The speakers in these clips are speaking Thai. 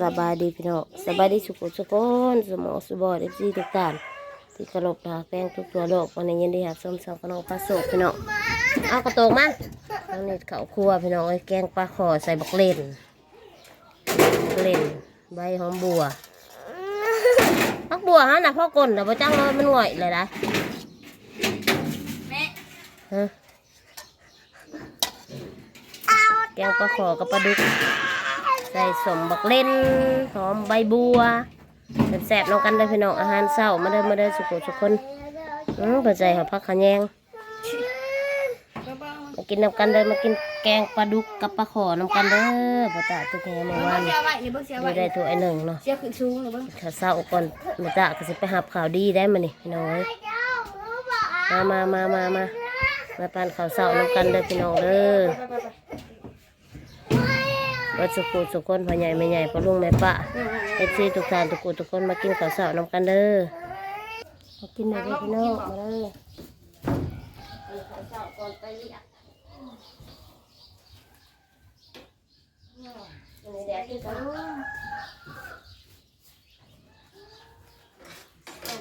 สบายดีพี่น้องสบายดีสุขสุขคนสมองสบอดเอฟซีทุกท่านที่เคารพรักแป้งทุกตัวโลกวันนี้ยินดีครับส้มสองขนมปลาโศกพี่น้องเอากระโตกมาน้องนิดเขาครัวพี่น้องไอ้แกงปลาขอใส่บักเล่นบักเล่นใบหอมบัวพักบัวฮะนะพ่อกลนแต่พอจ้างเลยมันหง่อยเลยนะแม่ฮะแกงปลาขอกับปลาดุก ใส่สมบักเล่นหอมใบบัวแซ่บๆน้องกันได้พี่น้องอาหารเช้ามาเด้อมาเด้อสุขสุขคนอืมเปิดใจหาพักขะแยงมากินน้ำกันเด้อมากินแกงปลาดุกกับปลาขอน้ำกันเด้อปตาตุกแหเมื่อวานไว้นี่เบิ่งเสียอไว้ยู่ได้ตัวไอ้หนึ่งเนาะเสียขึ้นสูงหรือเบิ่งถ้าเศร้าก่อนมาตาก็สิไปหาข่าวดีได้มานี่พี่น้องเอ้ยมามามามามามาปานข่าวเศร้าน้ำกันเด้อพี่น้องเด้อ วัดสุขุสุขคนพ่อใหญ่แม่ใหญ่พ่อลุงแม่ป้าเอฟซีทุกท่านทุกคนทุกคนมากินข้าวเสาน้ำกันเด้อมากินหน่อยพี่น้องมาเด้อาสาก่อนไปเรีย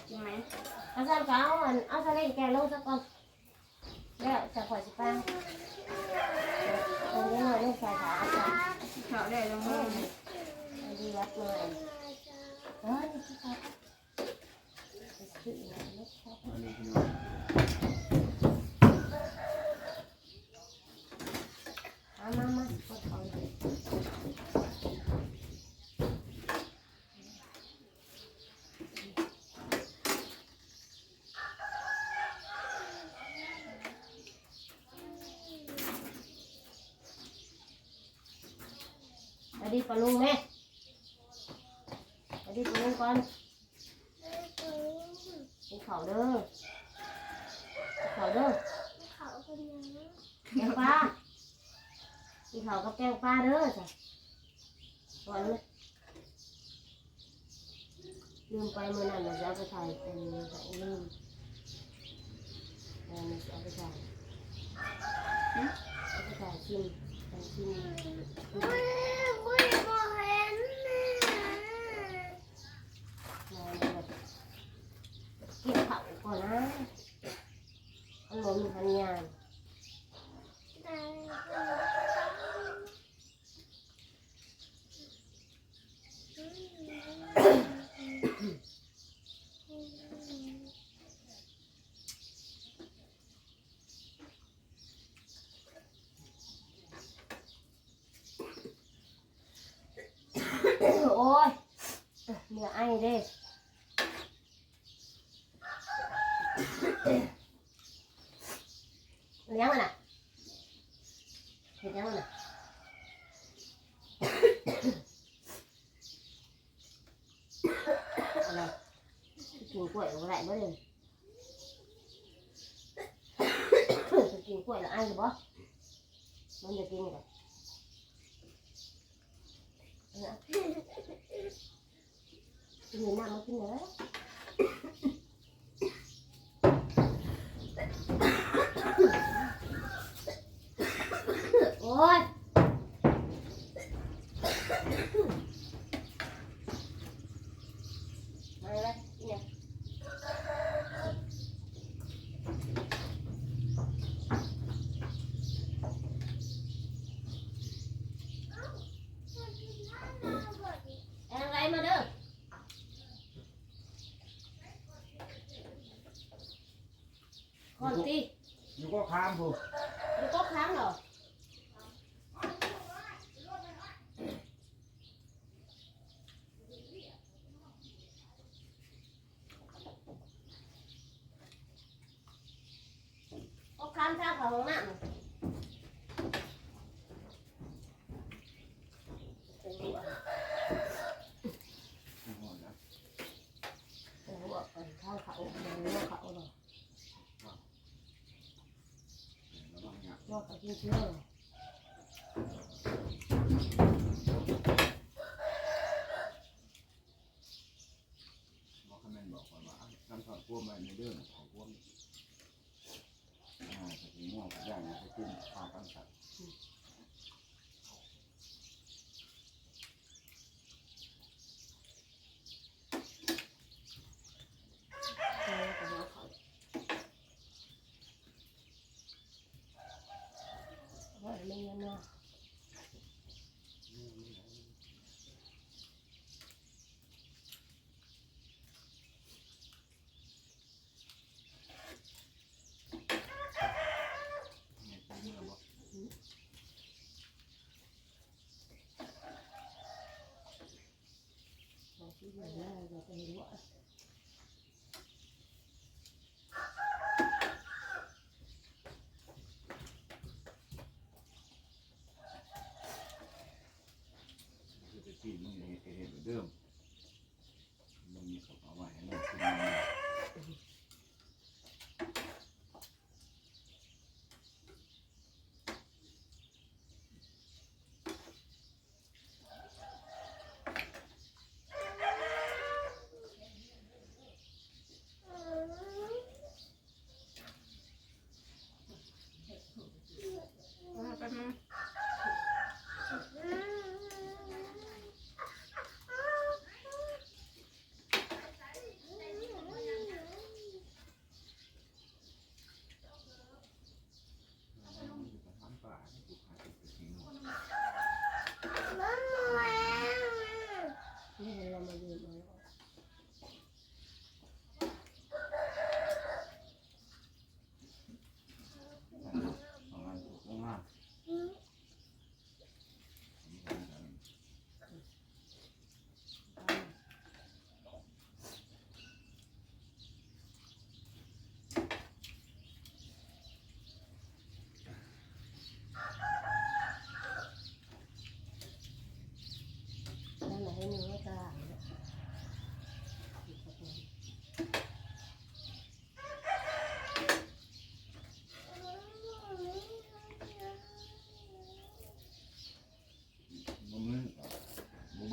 กินไหมเอาสักเอาเอาสะเล่นแกงลงสักก่อนแล้วจะขอสิป้าตรงนี้หน่อยนี่ใส่ขาเอา จ้ะข้าวได้ลงมือเอาดีวัดหน่อยเออนี่สิครับซื้ออีกแล้วนะครับมามามาขอถอนหน่อยไป ดิปลาลุงแม่ไปดิปลาลุงก่อนกินข้าวเด้อกินข้าวเด้อแกงปลากินข้าวกับแกงปลาเด้อจ้ะก่อนเลยลืมไปเมื่อนั้นเราจะเอาไปถ่ายเป็นถ่ายลืมเออมันจะเอาไปถ่ายเอาไปถ่ายชิมถ่ายชิม เก็บเขาก่อนนะมันบ่มีพันยานโอ้ย เมื่อไอ้เด้เลี้ยงมันอะเห็นยังมันอะอะไร กินกล้วยอะไรบ้างเลยกินกล้วยแล้วไอ้หรือบ่มันจะกินกันกินน้ำมากินเลย โอ้ยมาเลยเนี่ยแองไรมาเด้อคนตี ข้างผูกดูโต๊ะค้างเหรอก็ค้างท่างของน้ำเป็นหัวเป็นหัวเป็นข้างเขาเป็นหัวเขาเหรอ หัวเขาจริงๆอบอกคำแม่นบอกก่อนว่าทำถอดพวกมาในเรื่องของพวกอ่าจะกินง่วงอย่างนี้จะกินปลาตั้งสัตว์ คือจะกินมึงเห็นเห็นเหมือนเดิมมันมีเขาเอาไว้ให้มึงกิ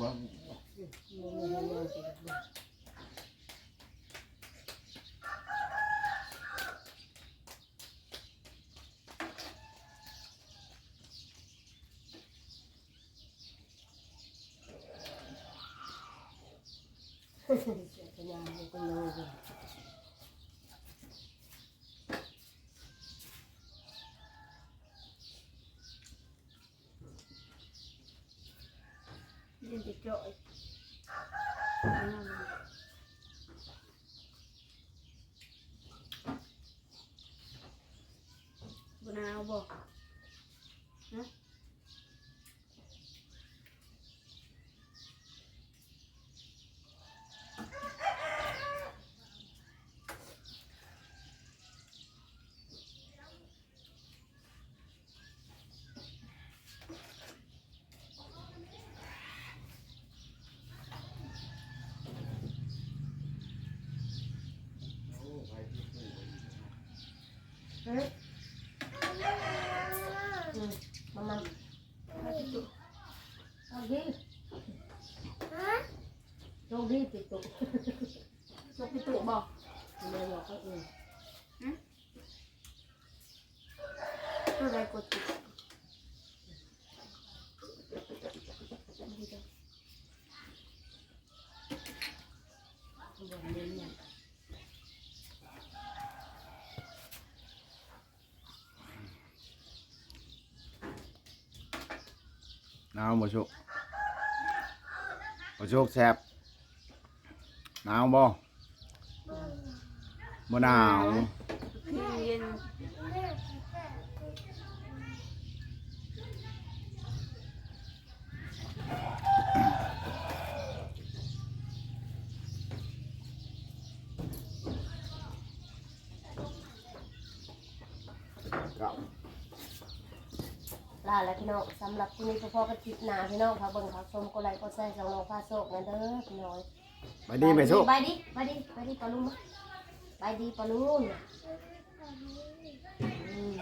บ่บัง หนูให้นอนไปแบบนี้ จะยาวเลยก็ยาวเลย ยิ เฮ้ยอืมมามามาติดจุเอาดิโชคดีติดตุก จกติดตุบ่ เดี๋ยวบอกเขาเอง ตัวใดกดติด บอกเดินเนี่ย ห นาวบ่โชคบ่โชคแซบหนาวบ่บ่หนาวพี่เย็นครับ ลาแล้วพี่น้องสำหรับที่นี้พ่อก็จิตหนาพี่น้องพาเบิ่งพาชมก็ไลค์ก็แชร์สองน้องพาโศกนะเด้อพี่น้องไปดีไปโชคไปดิไปดิไปดิปลาลุงไปดิปลาลุงอืม